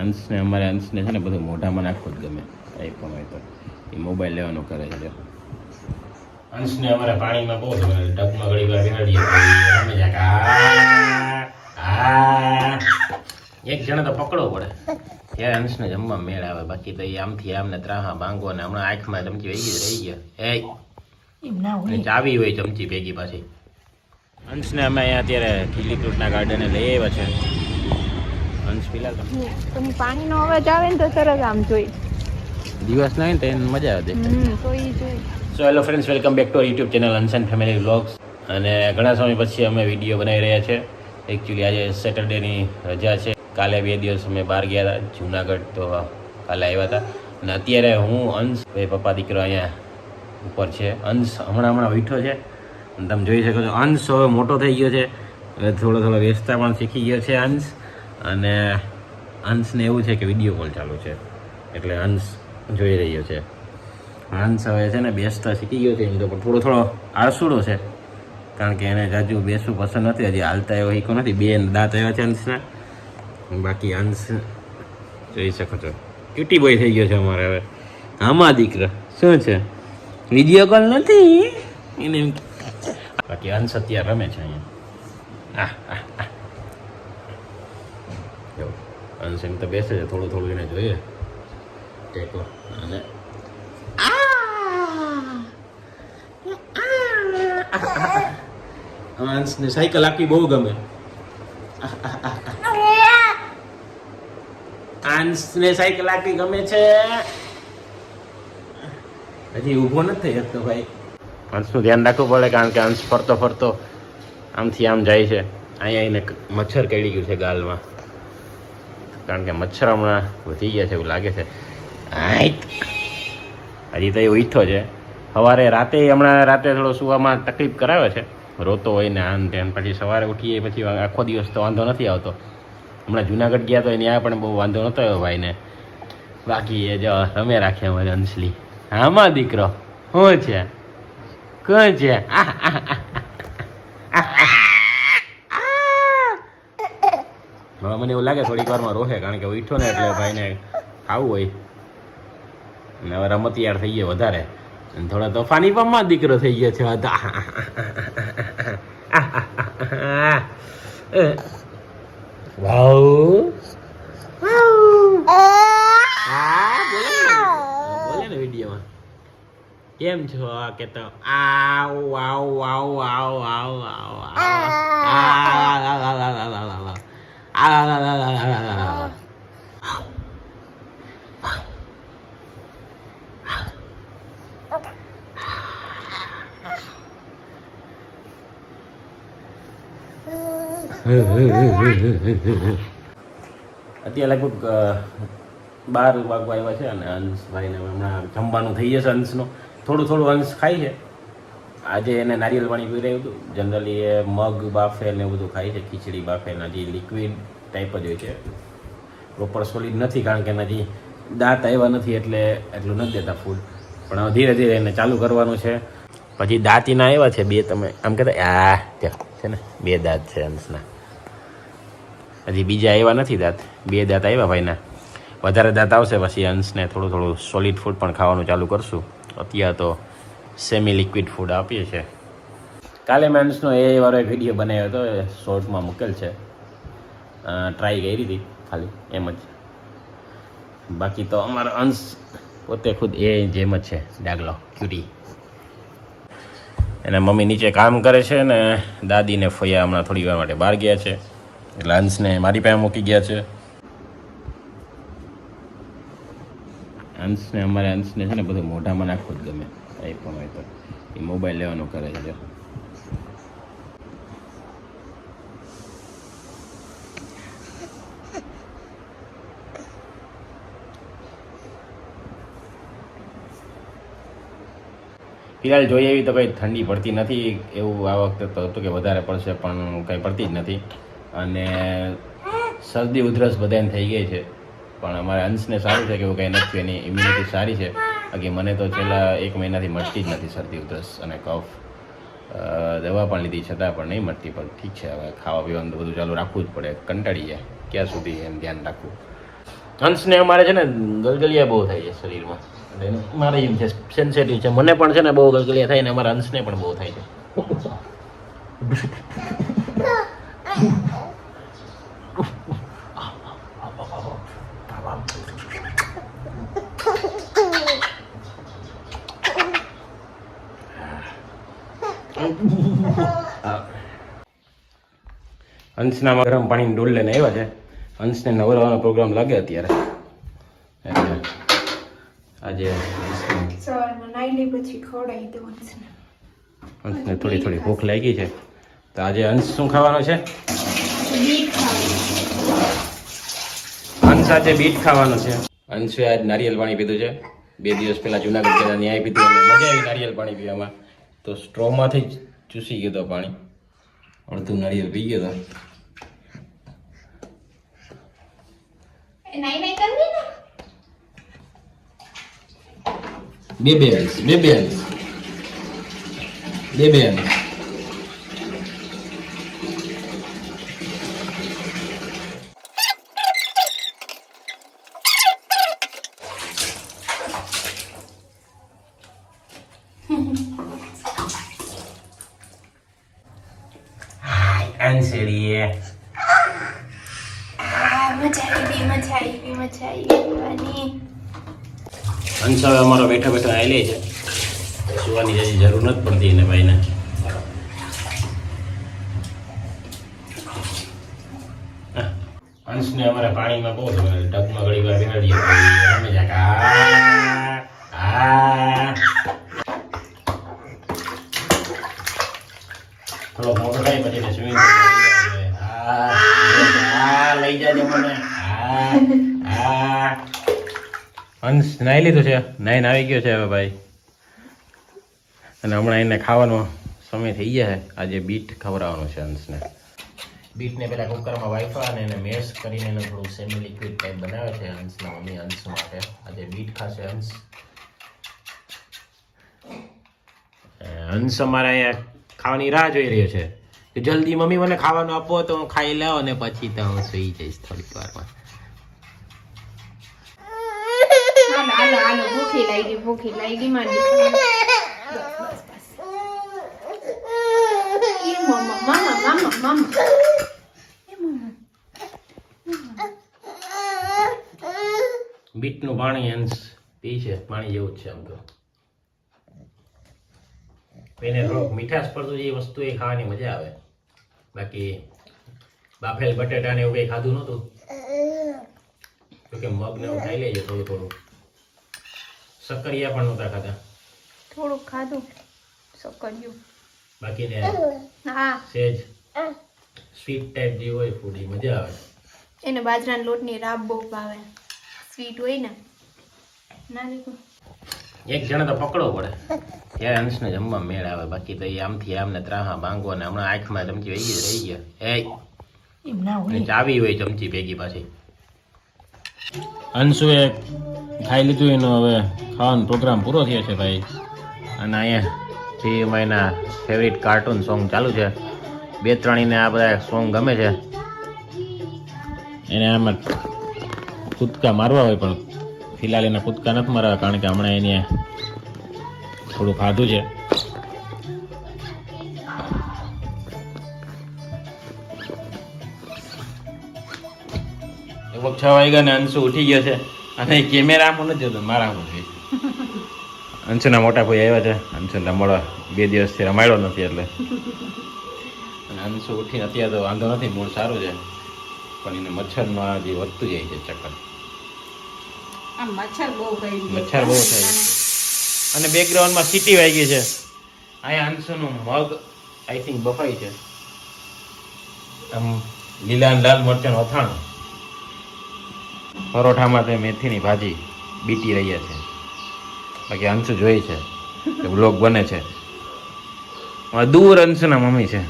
અંશને અમારે અંશને છે ને બધું મોઢામાં નાખવું જ ગમે. આઈફોન હોય તો. એ મોબાઈલ લેવાનું કરે છે. જો અંશને અમારે પાણીમાં બહુ ગમે. ટબમાં ઘડી વાર બેહાડીએ રમે આ. એક જણે તો પકડવો પડે. ત્યારે અંશને જમવા મેળ આવે. બાકી તો એ આમથી આમને ત્રાહા ભાંગો ને હમણાં આંખમાં ચમચી વહી ગઈ રહી ગયા. એ ચાવી હોય ચમચી ભેગી પાછી. અંશને અમે અહીંયા અત્યારે ખીલી ફ્રૂટના ગાર્ડને લઈ આવ્યા છે. અંશ પીલા તો. તમે પાણીનો અવાજ આવે ને તો સરસ આમ જોઈ. દિવસ ના હોય ને તો એને મજા આવે તો ઈ જોઈ. So hello friends welcome back to YouTube channel and family vlogs અને ઘણા સમય પછી અમે વીડિયો બનાવી રહ્યા છે. એકચ્યુઅલી આજે સેટરડેની રજા છે. કાલે બે દિવસ અમે બહાર ગયા હતા જુનાગઢ તો કાલે આવ્યા હતા. અને અત્યારે હું અંશ ભાઈ પપ્પા દીકરો અહીંયા ઉપર છે. અંશ હમણાં હમણાં બેઠો છે. અને તમે જોઈ શકો છો અંશ હવે મોટો થઈ ગયો છે. હવે થોડો થોડો વેચતા પણ શીખી ગયો છે અંશ. અને અંશને એવું છે કે વીડિયો કોલ ચાલુ છે. એટલે અંશ જોઈ રહ્યો છે. હંસ હવે છે ને બેસતા શીખી ગયો છે એમ તો, પણ થોડો થોડો આળસુડો છે. કારણ કે એને જાજુ બેસવું પસંદ નથી, હજી હાલતા એવો શીખો નથી. બે દાંત આવ્યા છે અંશના. બાકી હંસ જોઈ શકો છો. ક્યુટી બોય થઈ ગયો છે અમારે હવે. આમાં દીકરા, શું છે? વીડિયો કોલ નથી? એને બાકી હંસ અત્યારે રમે છે અહીંયા. આહ આહ આહ જો હંસ તો બેસે છે, થોડું થોડું એને જોઈએ. ટેકો. અને અંશને સાયકલ આપવી બહુ ગમે. હંસને સાયકલ આપવી ગમે છે. હજી ઊભો નથી થઈ ભાઈ. અંશનું ધ્યાન રાખવું પડે, કારણ કે અંશ ફરતો ફરતો આમથી આમ જાય છે. અહીંયા એને મચ્છર કેળી ગયું છે ગાલમાં. કારણ કે મચ્છર હમણાં વધી ગયા છે એવું લાગે છે. હજી તો એ ઉઠ્યો છે. સવારે રાતે હમણાં રાતે થોડો સુવામાં તકલીફ કરાવે છે. રોતો હોય ને આન તેન પછી સવારે ઉઠીએ પછી આખો દિવસ તો વાંધો નથી આવતો. હમણાં જુનાગઢ ગયા તો ત્યાં પણ બહુ વાંધો નહોતો આવ્યો ભાઈને. બાકી એ જો રમે રાખ્યા અમારે અંશલી આમાં દીકરો. શું છે? કોણ છે? આહ, હવે મને એવું લાગે થોડીક વારમાં રોહે, કારણ કે ઉઠ્યો ને એટલે ભાઈને ખાવું હોય. અને હવે રમતિયાળ થઈ ગયો વધારે. અને થોડા તોફાની પણ માં દીકરો થઈ ગયો છે બધા. વાવ. ને. ને કેમ છો? કે તો, આવ આવ આવ આવ આવ આવ આવ. અત્યારે લગભગ બાર વાગવા આવ્યા છે અને અંશભાઈને હમણાં જમવાનું થઈ જશે અંશનું. થોડું થોડું અંશ ખાય છે. આજે એને નારિયેલ પાણી પીવડાવ્યું હતું. જનરલી એ મગ બાફે ને એવું બધું ખાય છે. ખીચડી બાફે ને હજી લિક્વિડ ટાઈપ જ હોય છે. પ્રોપર સોલિડ નથી કારણ કે એનાથી દાંત આવ્યા નથી એટલે એટલું નથી દેતા ફૂડ પણ હવે ધીરે ધીરે એને ચાલુ કરવાનું છે. પછી દાંતીના આવ્યા છે બે, તમે આમ કહેતા, આ, ત્યાં છે ને, બે દાંત છે અંશના. હજી બીજા આવ્યા નથી દાંત. બે દાંત આવ્યા ભાઈના. વધારે દાંત આવશે, પછી અંશને થોડું થોડું સોલિડ ફૂડ પણ ખાવાનું ચાલુ કરશું. અત્યારે તો સેમી લિક્વિડ ફૂડ આપીએ છીએ. કાલે માણસનો એ વાળો એક વીડિયો બનાવ્યો હતો, એ શોર્ટમાં મૂકેલ છે. ટ્રાય કરી હતી ખાલી, એમ જ. બાકી તો અમારો અંશ પોતે ખુદ એ જેમ જ છે, ડાગલો ક્યુટી એના મમ્મી નીચે કામ કરે છે ને દાદીને ફૈયા હમણાં થોડી વાર માટે બહાર ગયા છે. એટલે અંશને મારી પાસે મૂકી ગયા છે. અંશને, અમારે અંશને છે ને બધું મોઢામાં નાખવું જ ગમે આઈફોન હોય તો. એ મોબાઈલ લેવાનું કરે છે. ફિલહાલ જોઈએ એવી તો કંઈ ઠંડી પડતી નથી, એવું આ વખતે તો હતું કે વધારે પડશે, પણ કંઈ પડતી જ નથી. અને શરદી ઉધરસ બધાને થઈ ગઈ છે. પણ અમારે અંશને સારું છે કે એવું કંઈ નથી, એની ઇમ્યુનિટી સારી છે. બાકી મને તો છેલ્લા એક મહિનાથી મળતી જ નથી શરદી, ઉધરસ અને કફ. દવા પણ લીધી છતાં પણ નહીં મળતી, પણ ઠીક છે, હવે ખાવા પીવાનું બધું ચાલુ રાખવું જ પડે, કંટાળી જાય, ક્યાં સુધી એમ ધ્યાન રાખવું? હંસને અમારે છે ને ગલગલિયા બહુ થાય છે શરીરમાં. મારે એમ છે સેન્સેટિવ છે. મને પણ છે ને બહુ ગલગલિયા થાય ને અમારા હંસને પણ બહુ થાય છે. હંસનામાં ગરમ પાણીની ડોલ લઈને આવ્યા છે. અંશને નવરવાનો પ્રોગ્રામ લાગે અત્યારે. એટલે આજે હંસને થોડી થોડી ભૂખ લાગી છે. તો આજે અંશ શું ખાવાનો છે? હંસ આજે બીટ ખાવાનો છે. અંશે આજ નારિયેલ પાણી પીધું છે. બે દિવસ પહેલા જુનાગઢ ગયા ન્યાય પીધું અને મજા આવી નારિયેલ પાણી પીવામાં. તો સ્ટ્રોમાંથી જ ચૂસી ગયો પાણી. અડધું નારિયેલ પી ગયો હતો નાઈ નાઈ કરવી ને બે બે હંસ બે બે હંસ બે બે હંસ આન્સરીએ આ મજા આવી મજા આવી મજા આવી પીવાની હંસ હવે અમારો બેઠા બેઠા આવેલી છે. સુવાની જજી જરૂર નથી પડતી એને ભાઈને. હંસને અમારે પાણીમાં બહુ ગમે ઢગમાં ઘડી વાર બેહાડીએ અમે જાય. થોડો મોટો થાય પછી એને સ્વિમિંગ લઈ જાજે મને આ. નાઈ લીધું છે. નાઈને આવી ગયો છે હવે ભાઈ. અને હમણાં એને ખાવાનો સમય થઈ ગયા છે. આજે બીટ ખવડાવવાનું છે અંશને. બીટને પેલા કુકરમાં વાઇફા અને એને મેશ કરીને એને થોડું સેમી લિક્વિડ ટાઈપ બનાવે છે અંશના મમ્મી હંસ માટે. આજે બીટ ખાશે અંશ. હંસ અમારે અહીંયા ખાવાની રાહ જોઈ રહ્યો છે. જલ્દી મમ્મી મને ખાવાનું આપો તો હું ખાઈ લઉં અને પછી તો હું સુઈ જઈશ થોડીક વારમાં હાલો હાલો હાલો ભૂખી લાગી ભૂખી લાગી મમ્મા મામા બીટનું પાણી અંશ પી છે, પાણી જેવું જ છે આમ તો. એને મીઠાશ પડતું જે વસ્તુ એ ખાવાની મજા આવે. બાકી બાફેલ બટેટા ને એવું કંઈ ખાધું નહોતું? તો કે મગ ને એવું ખાઈ લેજે થોડું થોડું. સક્કરિયા પણ નહોતા ખાતા થોડુંક ખાધું સકર્યું બાકી ને હા. સેજ. સ્વીટ ટાઈપ જે હોય ફૂડ એ મજા આવે. એને બાજરાના લોટની રાબ બહુ ભાવે. સ્વીટ હોય ને ના લીધું. એક જણા તો પકડવો પડે. ત્યારે અંશને જમવા મેળ આવે. બાકી તો એ આમથી આમને ત્રાહા ભાંગવો ને હમણાં આંખમાં ચમચી ગઈ. રહી ગયા એ ચાવી હોય ચમચી ભેગી પાછી. અંશુએ ખાઈ લીધું એનો હવે ખાવાનો પ્રોગ્રામ પૂરો થયો છે ભાઈ. અને અહીંયા જે એના ફેવરિટ કાર્ટૂન સોંગ ચાલુ છે. બે ત્રણીને આ બધા સોંગ ગમે છે. એને આમાં કૂદકા મારવા હોય પણ ફિલહાલ એના કૂદકા નથી મારવા કારણ કે હમણાં એને થોડું ખાધું છે. લગભગ છ વાગ્યા ને અંશુ ઉઠી ગયો છે. અને કેમેરા પણ નથી જોતો મારા જોઈએ અંશુના મોટા ભાઈ આવ્યા છે. અંશુને રમાડવા બે દિવસથી રમાડ્યો નથી એટલે. અને અંશુ ઉઠીને અત્યારે તો વાંધો નથી મૂળ સારું છે. પણ એને મચ્છરમાં જે વધતું જાય છે ચક્કર. મચ્છર બહુ મચ્છર બહુ થાય અને બેકગ્રાઉન્ડમાં સીટી વાગી છે. અહીંયા અંશુનું મગ આઈ થિંક બફાઈ છે. આમ લીલા લાલ મરચાંનું અથાણું. પરોઠામાં તે મેથીની ભાજી બીટી રહ્યા છે. બાકી અંશુ જોઈ છે. કે બ્લોગ બને છે. દૂર અંશુના મમ્મી છે.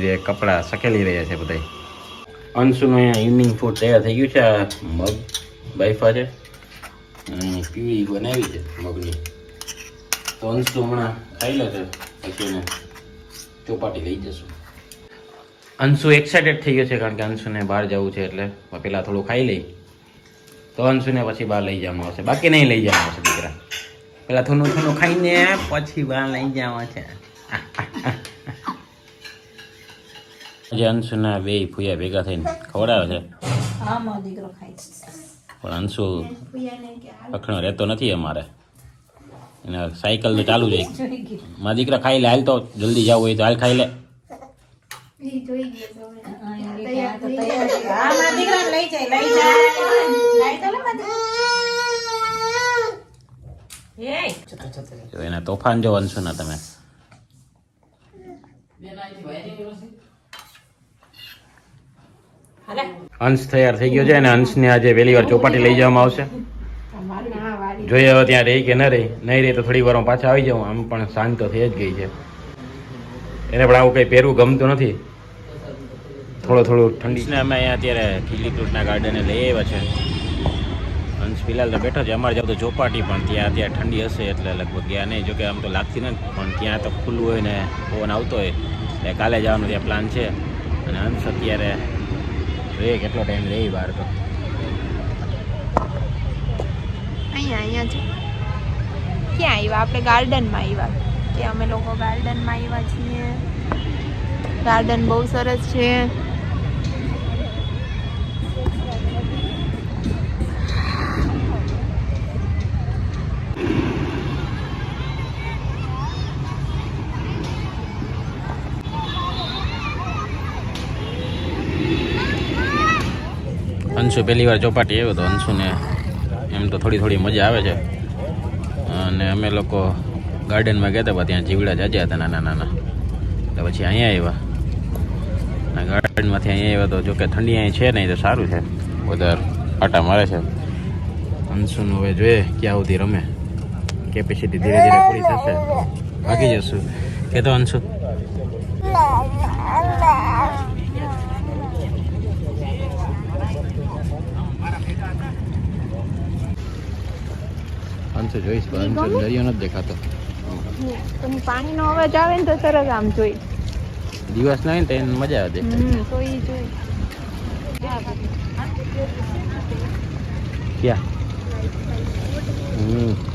જે કપડાં સકેલી રહ્યા છે બધાય. અંશુનું અહીંયા ઇવનિંગ ફૂડ તૈયાર થઈ ગયું છે. આ મગ બાઈફા છે. અને પીવી બનાવી છે મગની. તો અંશુ હમણાં ખાઈ લે છે પછી એને ચોપાટી લઈ જશું. અંશુ એક્સાઇટેડ થઈ ગયો છે કારણ કે અંશુને બહાર જવું છે એટલે પહેલાં થોડું ખાઈ લઈ. તો અંશુને પછી બહાર લઈ જવામાં આવશે. બાકી નહીં લઈ જવામાં આવશે દીકરા. પેલા થોડું થોડું ખાઈને પછી બહાર લઈ જવા છે. જે અંશુના બે ફૂયા ભેગા થઈને ખવડાવે છે. પણ અંશુ પખણો રહેતો નથી અમારે. એને સાયકલ તો ચાલુ છે. મારા દીકરા ખાઈ લે હાલ તો જલ્દી જવું હોય તો હાલ ખાઈ લે. લઈ જાય લઈ જાય લઈ તો લે મારા દીકરા. એય, જતો, જતો, જતો. જો એને તોફાન જો અંશુના તમે હાલે. અંશ તૈયાર થઈ ગયો છે અને અંશને આજે પહેલી વાર ચોપાટી લઈ જવામાં આવશે જોઈએ હવે ત્યાં રહી કે ન રહી નહીં રહી તો થોડી વાર પાછા આવી જાઉં આમ પણ શાંત તો થઈ જ ગઈ છે એને પણ આવું કંઈ પહેરવું ગમતું નથી થોડું થોડું ઠંડી અમે અહીંયા અત્યારે ખીલી ફ્રૂટના ગાર્ડને લઈ આવ્યા છે અંશ ફિલહાલ બેઠો છે. અમારે જાવ તો ચોપાટી પણ ત્યાં અત્યારે ઠંડી હશે એટલે લગભગ ગયા નહીં. જોકે આમ તો લાગતી નથી, પણ ત્યાં તો ખુલ્લું હોય ને પવન આવતો હોય. એટલે કાલે જવાનો ત્યાં પ્લાન છે. અને અંશ અત્યારે રહે કેટલો ટાઈમ રહે બહાર તો. અહીંયા અહીંયા છે ક્યાં આવ્યા? આપણે ગાર્ડનમાં આવ્યા. કે અમે લોકો ગાર્ડનમાં આવ્યા છીએ. ગાર્ડન બહુ સરસ છે. અંશુ પહેલી વાર ચોપાટી આવ્યો તો અંશુને એમ તો થોડી થોડી મજા આવે છે. અને અમે લોકો ગાર્ડનમાં ગયા હતા ત્યાં જીવડા જાજ્યા હતા નાના નાના. એટલે પછી અહીંયા આવ્યા. ગાર્ડનમાંથી અહીંયા આવ્યા તો જોકે ઠંડી અહીં છે નહીં તો સારું છે. વધારે આટા મારે છે. અંશુનું હવે જોઈએ ક્યાં સુધી રમે. કેપેસિટી ધીરે ધીરે પૂરી થશે. ભાગી જશું. કે તો અંશુ. અંશુ જોઈશ પણ અંશુ દરિયો નથી દેખાતો. પાણીનો અવાજ આવે ને તો સરસ આમ જોઈ. દિવસ તો એને મજા આવે તો ઈ જોઈ. ક્યાં? હમ.